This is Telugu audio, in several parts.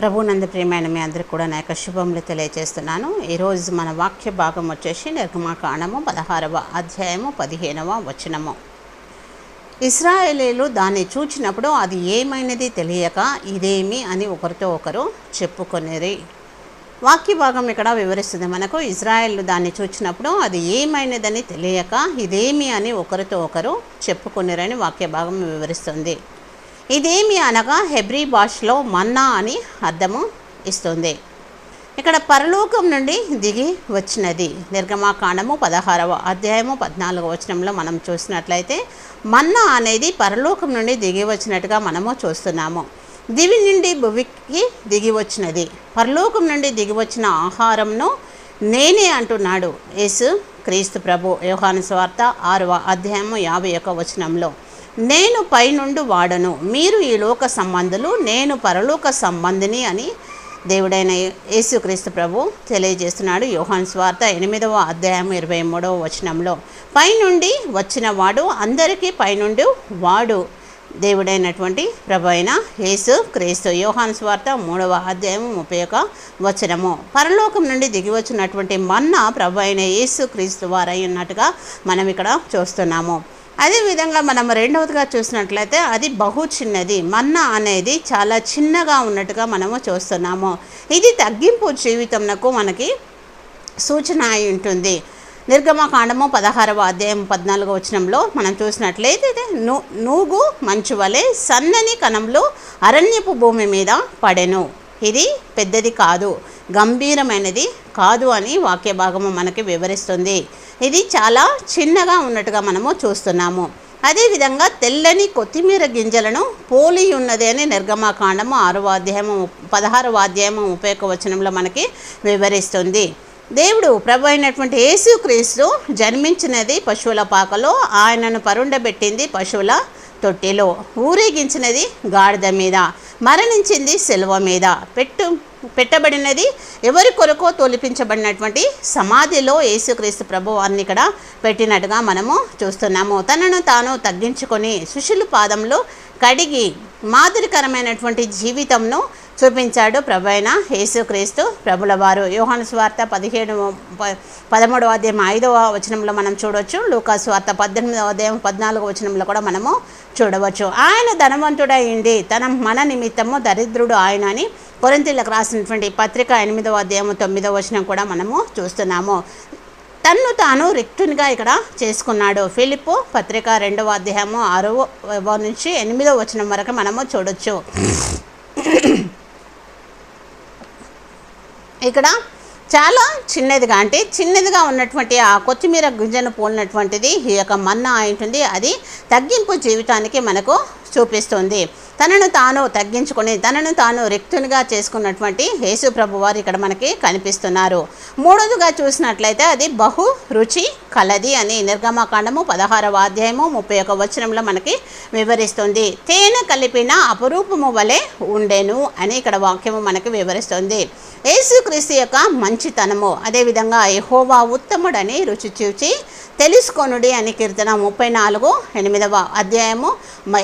ప్రభునంద ప్రియమైన మీ అందరికి కూడా నా యొక్క శుభములు తెలియజేస్తున్నాను. ఈరోజు మన వాక్య భాగం వచ్చేసి నిర్గమాకాండము పదహారవ అధ్యాయము పదిహేనవ వచనము. ఇస్రాయేలీలు దాన్ని చూచినప్పుడు అది ఏమైనది తెలియక ఇదేమి అని ఒకరితో ఒకరు చెప్పుకొనిరి. వాక్య భాగం ఇక్కడ వివరిస్తుంది మనకు. ఇజ్రాయెల్ దాన్ని చూచినప్పుడు అది ఏమైనదని తెలియక ఇదేమి అని ఒకరితో ఒకరు చెప్పుకునిరని వాక్య భాగం వివరిస్తుంది. ఇదేమి అనగా హెబ్రీ భాషలో మన్నా అని అర్థము ఇస్తుంది. ఇక్కడ పరలోకం నుండి దిగి వచ్చినది. నిర్గమాకాండము పదహారవ అధ్యాయము పద్నాలుగవ వచనంలో మనం చూసినట్లయితే మన్నా అనేది పరలోకం నుండి దిగి వచ్చినట్టుగా మనము చూస్తున్నాము. దివి నుండి భువికి దిగి వచ్చినది. పరలోకం నుండి దిగి వచ్చిన ఆహారంను నేనే అంటున్నాడు. యేసు క్రీస్తు ప్రభు యోహాను స్వార్త ఆరవ అధ్యాయము యాభై యొక్క వచనంలో. నేను పైనుండి వాడను. మీరు ఈ లోక సంబంధులు నేను పరలోక సంబంధిని అని దేవుడైన యేసుక్రీస్తు ప్రభు తెలియజేస్తున్నాడు. యోహాన్ స్వార్త ఎనిమిదవ అధ్యాయం ఇరవై మూడవ వచనంలో. పైనుండి వచ్చిన వాడు అందరికీ పైనుండి వాడు. దేవుడైనటువంటి ప్రభు అయిన యేసు క్రీస్తు యోహాన్ స్వార్త మూడవ అధ్యాయం ముప్పై ఒక వచనము. పరలోకం నుండి దిగి వచ్చినటువంటి మన్న ప్రభు అయిన యేసు క్రీస్తు వారై ఉన్నట్టుగా మనం ఇక్కడ చూస్తున్నాము. అదేవిధంగా మనం రెండవదిగా చూసినట్లయితే అది బహు చిన్నది. మన్న అనేది చాలా చిన్నగా ఉన్నట్టుగా మనము చూస్తున్నాము. ఇది తగ్గింపు జీవితంకు మనకి సూచన అయి ఉంటుంది. నిర్గమకాండము పదహారవ అధ్యాయం పద్నాలుగో వచనంలో మనం చూసినట్లయితే నూ నూగు మంచు వలె సన్నని కణంలో అరణ్యపు భూమి మీద పడెను. ఇది పెద్దది కాదు. గంభీరమైనది కాదు అని వాక్య భాగము మనకి వివరిస్తుంది. ఇది చాలా చిన్నగా ఉన్నట్టుగా మనము చూస్తున్నాము. అదేవిధంగా తెల్లని కొత్తిమీర గింజలను పోలి ఉన్నది అని నిర్గమాకాండము ఆరవ అధ్యాయము పదహారవ అధ్యాయము ముప్పై వచనంలో మనకి వివరిస్తుంది. దేవుడు ప్రభు అయినటువంటి యేసుక్రీస్తు జన్మించినది పశువుల పాకలో ఆయనను పరుండబెట్టింది పశువుల తొట్టిలో ఊరేగించినది గాడిద మీద మరణించింది సెలవ మీద పెట్టు పెట్టబడినది ఎవరి కొరకో తొలిపించబడినటువంటి సమాధిలో యేసుక్రీస్తు ప్రభు వారిని ఇక్కడ పెట్టినట్టుగా మనము చూస్తున్నాము. తనను తాను తగ్గించుకొని శిష్యులు పాదంలో కడిగి మాదిరికరమైనటువంటి జీవితంను చూపించాడు ప్రభు అయిన యేసుక్రీస్తు ప్రభుల వారు. యోహాను స్వార్త పదిహేడు ప- పదమూడవ అధ్యాయం ఐదవ వచనంలో మనం చూడవచ్చు లూకా స్వార్త పద్దెనిమిదవ అధ్యాయం పద్నాలుగవ వచనంలో కూడా మనము చూడవచ్చు. ఆయన ధనవంతుడైంది తన మన నిమిత్తము దరిద్రుడు ఆయన అని కొరంతీలకు రాసినటువంటి పత్రిక ఎనిమిదవ అధ్యాయము తొమ్మిదవ వచనం కూడా మనము చూస్తున్నాము. తన్ను తాను రిక్తునిగా ఇక్కడ చేసుకున్నాడు. ఫిలిప్ పత్రిక రెండవ అధ్యాయము ఆరవ నుంచి ఎనిమిదవ వచనం వరకు మనము చూడొచ్చు. ఇక్కడ చాలా చిన్నదిగా అంటే చిన్నదిగా ఉన్నటువంటి ఆ కొత్తిమీర గింజను పోలినటువంటిది ఈ యొక్క మన్నా అయి ఉంటుంది. అది తగ్గింపు జీవితానికి మనకు చూపిస్తుంది. తనను తాను తగ్గించుకుని తనను తాను రిక్తునిగా చేసుకున్నటువంటి యేసు ప్రభు వారు ఇక్కడ మనకి కనిపిస్తున్నారు. మూడోదిగా చూసినట్లయితే అది బహు రుచి కలది అని నిర్గమకాండము పదహారవ అధ్యాయము ముప్పై ఒక వచనంలో మనకి వివరిస్తుంది. తేనె కలిపిన అపరూపము వలె ఉండెను అని ఇక్కడ వాక్యము మనకి వివరిస్తుంది. యేసుక్రీస్తు యొక్క మంచితనము అదేవిధంగా యహోవా ఉత్తముడని రుచి చూచి తెలుసుకొనుడి అని కీర్తన ముప్పై నాలుగు ఎనిమిదవ అధ్యాయము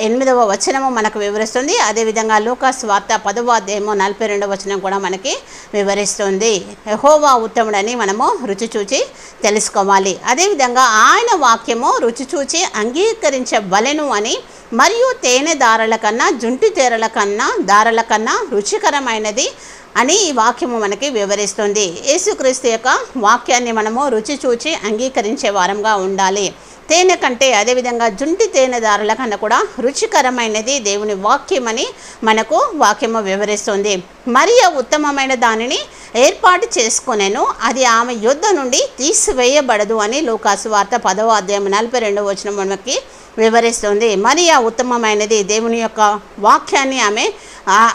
ఎనిమిదవ వచనము మనకు వివరిస్తుంది. అదేవిధంగా లూకాస్ వార్త పదవ అధ్యాయము నలభై రెండవ వచనం కూడా మనకి వివరిస్తుంది. యహోవా ఉత్తముడని మనము రుచి చూచి తెలుసుకోవాలి. అదేవిధంగా ఆయన వాక్యము రుచి చూచి అంగీకరించవలెను అని మరియు తేనె దారల కన్నా జుంటి తేరల కన్నా దారల కన్నా రుచికరమైనది అని ఈ వాక్యము మనకి వివరిస్తుంది. యేసుక్రీస్తు యొక్క వాక్యాన్ని మనము రుచి చూచి అంగీకరించే వారంగా ఉండాలి. తేనె కంటే అదేవిధంగా జుంటి తేనెదారుల కన్నా కూడా రుచికరమైనది దేవుని వాక్యమని మనకు వాక్యము వివరిస్తుంది. మరియ ఉత్తమమైన దానిని ఏర్పాటు చేసుకునేను. అది ఆమె యుద్ధ నుండి తీసివేయబడదు అని లోకాసు వార్త పదవ అధ్యాయం నలభై రెండవ వచనం మనకి వివరిస్తుంది. మరియా ఉత్తమమైనది. దేవుని యొక్క వాక్యాన్ని ఆమె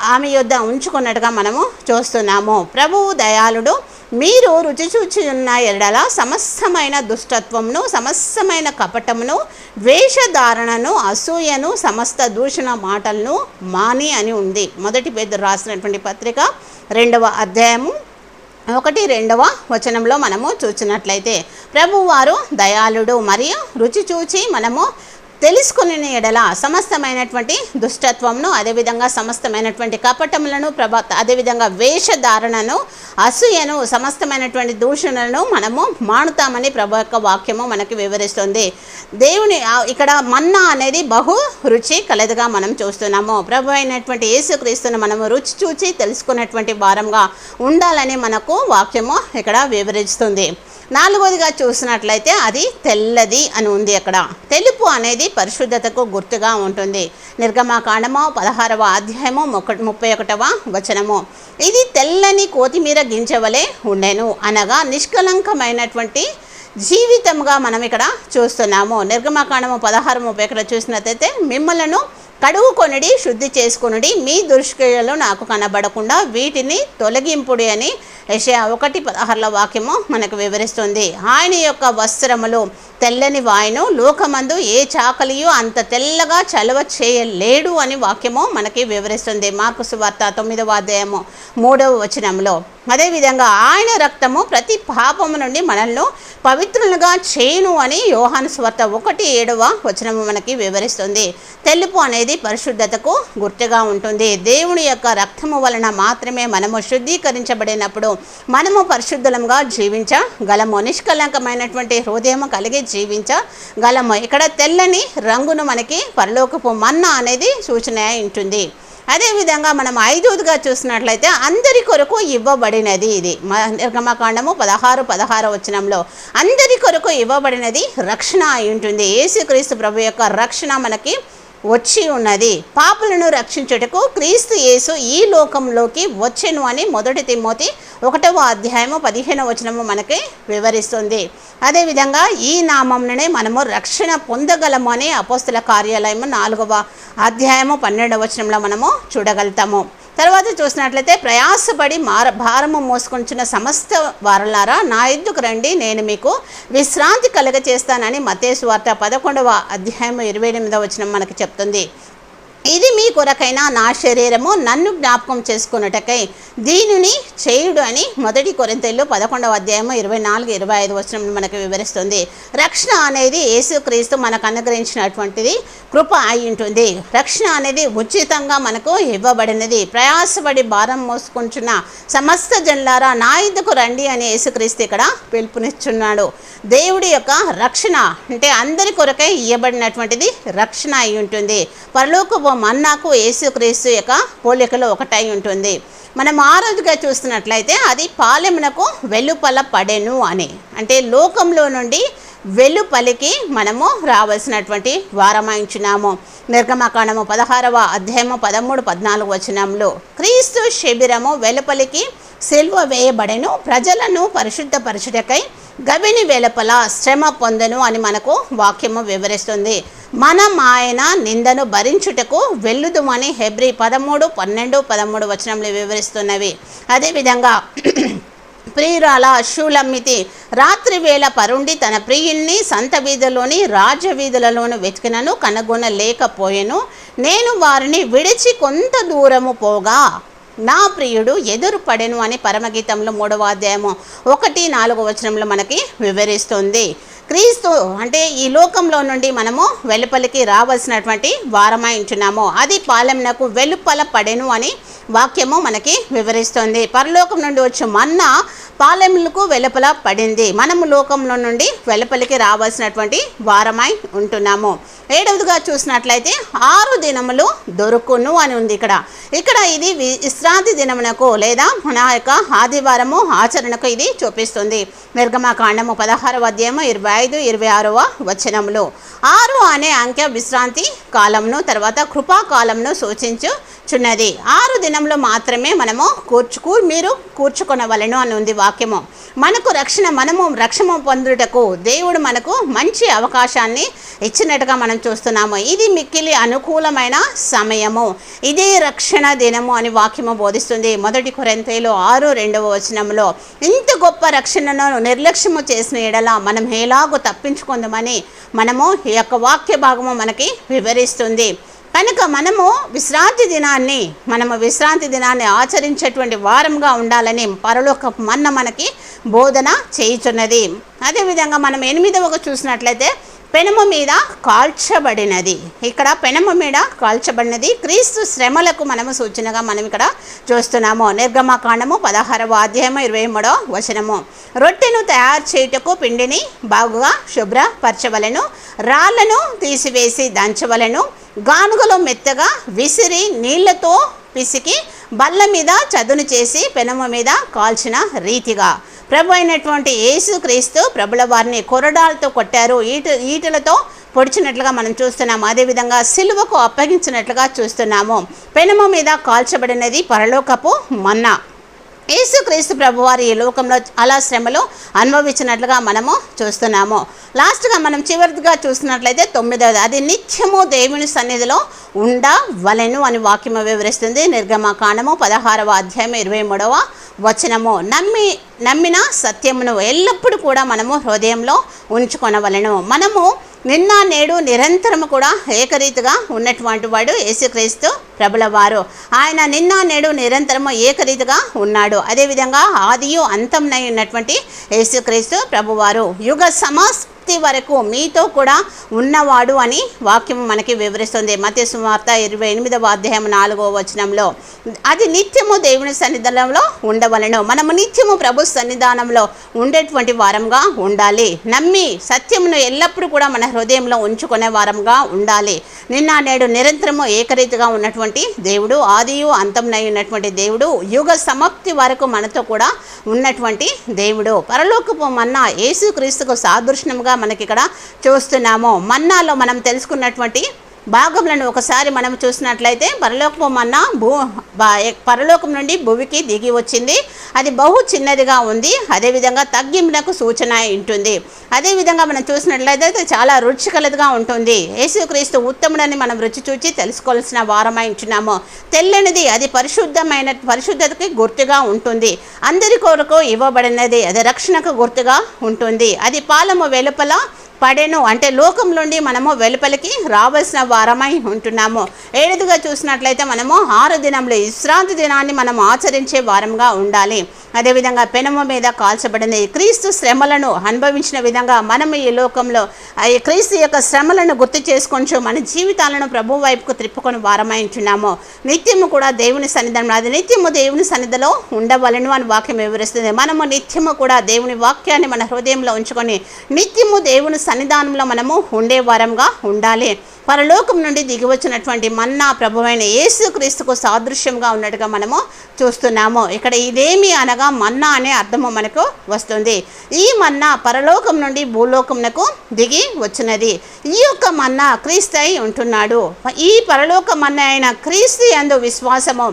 ఆమె యొద్ద ఉంచుకున్నట్టుగా మనము చూస్తున్నాము. ప్రభువు దయాళుడు మీరు రుచి చూచి ఉన్న ఎడల సమస్తమైన దుష్టత్వమును సమస్తమైన కపటమును వేషధారణను అసూయను సమస్త దూషణ మాటలను మాని అని ఉంది. మొదటి పేద రాసినటువంటి పత్రిక రెండవ అధ్యాయము ఒకటి రెండవ వచనంలో మనము చూసినట్లయితే ప్రభువారు దయాళుడు మరియు రుచి చూచి మనము తెలుసుకుని ఎడల సమస్తమైనటువంటి దుష్టత్వంను అదేవిధంగా సమస్తమైనటువంటి కపటములను ప్రభా అదేవిధంగా వేషధారణను అసూయను సమస్తమైనటువంటి దూషణలను మనము మానుతామని ప్రభు యొక్క వాక్యము మనకి వివరిస్తుంది. దేవుని ఇక్కడ మన్నా అనేది బహు రుచి కలదుగా మనం చూస్తున్నాము. ప్రభు అయినటువంటి యేసుక్రీస్తును మనము రుచి చూచి తెలుసుకున్నటువంటి వారంగా ఉండాలని మనకు వాక్యము ఇక్కడ వివరిస్తుంది. నాలుగోదిగా చూసినట్లయితే అది తెల్లది అని ఉంది అక్కడ. తెలుపు అనేది పరిశుద్ధతకు గుర్తుగా ఉంటుంది. నిర్గమాకాండము పదహారవ అధ్యాయము మొక్క ముప్పై ఒకటవ వచనము. ఇది తెల్లని కోతిమీర గింజవలే ఉండెను అనగా నిష్కలంకమైనటువంటి జీవితంగా మనం ఇక్కడ చూస్తున్నాము. నిర్గమాకాండము పదహారు ముప్పై ఇక్కడ చూసినట్లయితే మిమ్మలను కడుగుకొనిడి శుద్ధి చేసుకొనుడి మీ దుష్క్రియలు నాకు కనబడకుండా వీటిని తొలగింపుడి అని యషయా ఒకటి పదహారుల వాక్యము మనకు వివరిస్తుంది. ఆయన యొక్క వస్త్రములు తెల్లని వాయును లోకమందు ఏ చాకలియు అంత తెల్లగా చలవ చేయలేడు అని వాక్యము మనకి వివరిస్తుంది. మార్కు సువార్త తొమ్మిదవ అధ్యాయము మూడవ వచనంలో అదేవిధంగా ఆయన రక్తము ప్రతి పాపము నుండి మనల్ని పవిత్రులుగా చేయును అని యోహాను స్వార్త ఒకటి ఏడవ వచనము మనకి వివరిస్తుంది. తెలుపు అనేది పరిశుద్ధతకు గుర్తుగా ఉంటుంది. దేవుని యొక్క రక్తము వలన మాత్రమే మనము శుద్ధీకరించబడినప్పుడు మనము పరిశుద్ధులంగా జీవించగలము. నిష్కలంకమైనటువంటి హృదయము కలిగి జీవించగలము. ఇక్కడ తెల్లని రంగును మనకి పరలోకపు మన్న అనేది సూచన ఉంటుంది. అదేవిధంగా మనం ఐదోదిగా చూసినట్లయితే అందరి కొరకు ఇవ్వబడినది ఇది. నిర్గమకాండము పదహారు పదహారు వచనంలో అందరి కొరకు ఇవ్వబడినది రక్షణ అయి ఉంటుంది. యేసుక్రీస్తు ప్రభు యొక్క రక్షణ మనకి వచ్చి ఉన్నది. పాపులను రక్షించుటకు క్రీస్తు యేసు ఈ లోకంలోకి వచ్చెను అని మొదటి తిమ్మోతి ఒకటవ అధ్యాయము పదిహేను వచనము మనకి వివరిస్తుంది. అదేవిధంగా ఈ నామంలోనే మనము రక్షణ పొందగలము అని అపోస్తుల కార్యాలయము నాలుగవ అధ్యాయము పన్నెండవ వచనంలో మనము చూడగలుగుతాము. తర్వాత చూసినట్లయితే ప్రయాసపడి మార భారము మోసుకొంచున్న సమస్త వారలారా నా ఎద్దుకు రండి నేను మీకు విశ్రాంతి కలుగ చేస్తానని మతేసు వార్త పదకొండవ అధ్యాయం ఇరవై ఎనిమిదవ వచనం మనకి చెప్తుంది. ఇది మీ కొరకైనా నా శరీరము నన్ను జ్ఞాపకం చేసుకున్నటకై దీనిని చేయుడు అని మొదటి కొరింతల్లో పదకొండవ అధ్యాయము ఇరవై నాలుగు ఇరవై ఐదు వచనం మనకు వివరిస్తుంది. రక్షణ అనేది యేసుక్రీస్తు మనకు అనుగ్రహించినటువంటిది కృప అయి ఉంటుంది. రక్షణ అనేది ఉచితంగా మనకు ఇవ్వబడినది. ప్రయాసపడి భారం మోసుకుంటున్న సమస్త జనులారా నా ఇద్దకు రండి అని యేసుక్రీస్తు ఇక్కడ పిలుపునిచ్చున్నాడు. దేవుడి యొక్క రక్షణ అంటే అందరి కొరకై ఇవ్వబడినటువంటిది రక్షణ అయి ఉంటుంది. పరలోక మన్నాకు యేసుక్రీస్తు యొక్క పోలికలో ఒకటై ఉంటుంది. మనం ఆరోజుగా చూస్తున్నట్లయితే అది పాలెమునకు వెలుపల పడెను అని. అంటే లోకంలో నుండి వెలుపలికి మనము రావాల్సినటువంటి వారమాయించున్నాము నిర్గమకాండము పదహారవ అధ్యాయము పదమూడు పద్నాలుగు వచనంలో క్రీస్తు శిబిరము వెలుపలికి సిల్వ వేయబడెను. ప్రజలను పరిశుద్ధపరచుటకై గవిని వెలపల శ్రమ పొందను అని మనకు వాక్యము వివరిస్తుంది. మనం ఆయన నిందను భరించుటకు వెళ్ళుదుమని హెబ్రి పదమూడు పన్నెండు పదమూడు వచనంలో వివరిస్తున్నవి. అదేవిధంగా ప్రియురాల శూలమ్మితి రాత్రి వేళ పరుండి తన ప్రియుణ్ణి సంత వీధుల్లోని రాజవీధులలోను వెతికినను కనుగొనలేకపోయెను. నేను వారిని విడిచి కొంత దూరము పోగా నా ప్రియుడు ఎదురు పడెను అని పరమగీతంలో మూడవ అధ్యాయము ఒకటి నాలుగు వచనంలో మనకి వివరిస్తుంది. క్రీస్తు అంటే ఈ లోకంలో నుండి మనము వెలుపలికి రావాల్సినటువంటి వారమాయించున్నాము అది పాలెంనకు వెలుపల పడెను అని వాక్యము మనకి వివరిస్తుంది. పరలోకం నుండి వచ్చే మన్న పాలెములకు వెలుపల పడింది. మనము లోకంలో నుండి వెలుపలికి రావాల్సినటువంటి వారమై ఉంటున్నాము. ఏడవదిగా చూసినట్లయితే ఆరు దినములు దొరుకును అని ఉంది ఇక్కడ. ఇక్కడ ఇది విశ్రాంతి దినమునకు లేదా మన యొక్క ఆదివారము ఆచరణకు ఇది చూపిస్తుంది. నిర్గమకాండము పదహారవ అధ్యాయము ఇరవై ఐదు ఇరవై ఆరవ వచనములు. ఆరు అనే అంకె విశ్రాంతి కాలంను తర్వాత కృపాకాలంను సూచించుచున్నది. ఆరు దినంలో మాత్రమే మనము కూర్చుకు మీరు కూర్చుకొనవలను అని ఉంది వాక్యము. మనకు రక్షణ మనము రక్షణ పొందుటకు దేవుడు మనకు మంచి అవకాశాన్ని ఇచ్చినట్టుగా మనం చూస్తున్నాము. ఇది మిక్కిలి అనుకూలమైన సమయము. ఇదే రక్షణ దినము అని వాక్యము బోధిస్తుంది. మొదటి కొరంతేలో ఆరు రెండవ వచనంలో ఇంత గొప్ప రక్షణను నిర్లక్ష్యము చేసిన ఎడల మనం ఎలాగో తప్పించుకుందామని మనము ఈ యొక్క వాక్య భాగము మనకి వివరిస్తుంది. కనుక మనము విశ్రాంతి దినాన్ని మనము విశ్రాంతి దినాన్ని ఆచరించేటువంటి వారంగా ఉండాలని పరలోక మన్న మనకి బోధన చేయుచున్నది. అదేవిధంగా మనం ఎనిమిదవగా చూసినట్లయితే పెనము మీద కాల్చబడినది. ఇక్కడ పెనము మీద కాల్చబడినది. క్రీస్తు శ్రమలకు మనము సూచనగా మనం ఇక్కడ చూస్తున్నాము. నిర్గమకాండము పదహారవ అధ్యాయము ఇరవై మూడో వచనము. రొట్టెను తయారు చేయుటకు పిండిని బాగుగా శుభ్రపరచవలను. రాళ్ళను తీసివేసి దంచవలను. గానుగలో మెత్తగా విసిరి నీళ్ళతో పిసికి బల్ల మీద చదును చేసి పెనమ మీద కాల్చిన రీతిగా. ప్రభు అయినటువంటి యేసుక్రీస్తు ప్రభుల వారిని కొరడాలతో కొట్టారు. ఈట ఈటలతో పొడిచినట్లుగా మనం చూస్తున్నాము. అదేవిధంగా సిలువకు అప్పగించినట్లుగా చూస్తున్నాము. పెనము మీద కాల్చబడినది పరలోకపు మన్నా. యేసుక్రీస్తు ప్రభువారి ఈ లోకంలో అలా శ్రమలు అనుభవించినట్లుగా మనము చూస్తున్నాము. లాస్ట్గా మనం చివరిగా చూసినట్లయితే తొమ్మిదవది. అది నిత్యము దేవుని సన్నిధిలో ఉండవలెను అని వాక్యము వివరిస్తుంది. నిర్గమకాండము పదహారవ అధ్యాయం ఇరవై మూడవ వచనము. నమ్మి నమ్మిన సత్యమును ఎల్లప్పుడూ కూడా మనము హృదయంలో ఉంచుకొనవలెను. మనము నిన్న నేడు నిరంతరము కూడా ఏకరీతిగా ఉన్నటువంటి వాడు యేసుక్రీస్తు ప్రభుల వారు ఆయన నిన్న నేడు నిరంతరము ఏకరీతిగా ఉన్నాడు. అదేవిధంగా ఆదియు అంతంనై ఉన్నటువంటి యేసుక్రీస్తు ప్రభువారు. యుగ సమాప్తి వరకు మీతో కూడా ఉన్నవాడు అని వాక్యం మనకి వివరిస్తుంది. మధ్య సువార్త ఇరవై ఎనిమిదవ అధ్యాయం నాలుగవ వచనంలో. అది నిత్యము దేవుని సన్నిధానంలో ఉండవలను. మనము నిత్యము ప్రభు సన్నిధానంలో ఉండేటువంటి వారంగా ఉండాలి. నమ్మి సత్యమును ఎల్లప్పుడూ కూడా మన హృదయంలో ఉంచుకునే వారంగా ఉండాలి. నిన్న నేడు నిరంతరము ఏకరీతిగా ఉన్నటువంటి దేవుడు ఆదియు అంతంనై ఉన్నటువంటి దేవుడు యుగ సమాప్తి వరకు మనతో కూడా ఉన్నటువంటి దేవుడు. పరలోకపు మన్నా యేసుక్రీస్తుకు సాదృశ్యంగా మనకి ఇక్కడ చూస్తున్నాము. మన్నాలో మనం తెలుసుకున్నటువంటి భాగములను ఒకసారి మనం చూసినట్లయితే పరలోకం అన్న భూ పరలోకం నుండి భూమికి దిగి వచ్చింది. అది బహు చిన్నదిగా ఉంది. అదేవిధంగా తగ్గింపునకు సూచన ఉంటుంది. అదేవిధంగా మనం చూసినట్లయితే అది చాలా రుచికలదిగా ఉంటుంది. యేసుక్రీస్తు ఉత్తముడని మనం రుచి చూచి తెలుసుకోవాల్సిన వారమై తెల్లనిది అది పరిశుద్ధమైన పరిశుద్ధతకి గుర్తుగా ఉంటుంది. అందరి కొరకు ఇవ్వబడినది అది రక్షణకు గుర్తుగా ఉంటుంది. అది పాలము వెలుపల పడెను. అంటే లోకం నుండి మనము వెలుపలికి రావాల్సిన వారమై ఉంటున్నాము. ఏడుదిగా చూసినట్లయితే మనము ఆరు దినంలో విశ్రాంతి దినాన్ని మనం ఆచరించే వారంగా ఉండాలి. అదేవిధంగా పెనము మీద కాల్చబడింది క్రీస్తు శ్రమలను అనుభవించిన విధంగా మనం ఈ లోకంలో ఈ క్రీస్తు యొక్క శ్రమలను గుర్తు చేసుకొంచు మన జీవితాలను ప్రభు వైపుకు త్రిప్పుకొని వారమాయించున్నాము నిత్యము కూడా దేవుని సన్నిధానం అది నిత్యము దేవుని సన్నిధిలో ఉండవలను అని వాక్యం వివరిస్తుంది. మనము నిత్యము కూడా దేవుని వాక్యాన్ని మన హృదయంలో ఉంచుకొని నిత్యము దేవుని సన్నిధానంలో మనము ఉండే వారంగా ఉండాలి. పరలోకం నుండి దిగి వచ్చినటువంటి మన్నా ప్రభువైన యేసుక్రీస్తుకు సాదృశ్యంగా ఉన్నట్టుగా మనము చూస్తున్నాము. ఇక్కడ ఇదేమి అనగా మన్నా అనే అర్థము మనకు వస్తుంది. ఈ మన్నా పరలోకం నుండి భూలోకమునకు దిగి వచ్చినది. ఈ యొక్క మన్నా క్రీస్తు అయి ఉంటున్నాడు. ఈ పరలోక మన్నా అయిన క్రీస్తు అందు విశ్వాసము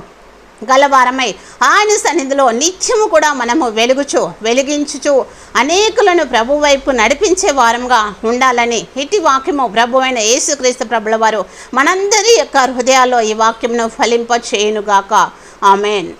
గలవారమై ఆయన సన్నిధిలో నిత్యము కూడా మనము వెలుగుచు వెలిగించుచు అనేకులను ప్రభు వైపు నడిపించే వారంగా ఉండాలని ఇటు వాక్యము ప్రభు అయిన యేసుక్రీస్తు ప్రభుల వారు మనందరి యొక్క హృదయాల్లో ఈ వాక్యమును ఫలింప చేయునుగాక ఆమెన్.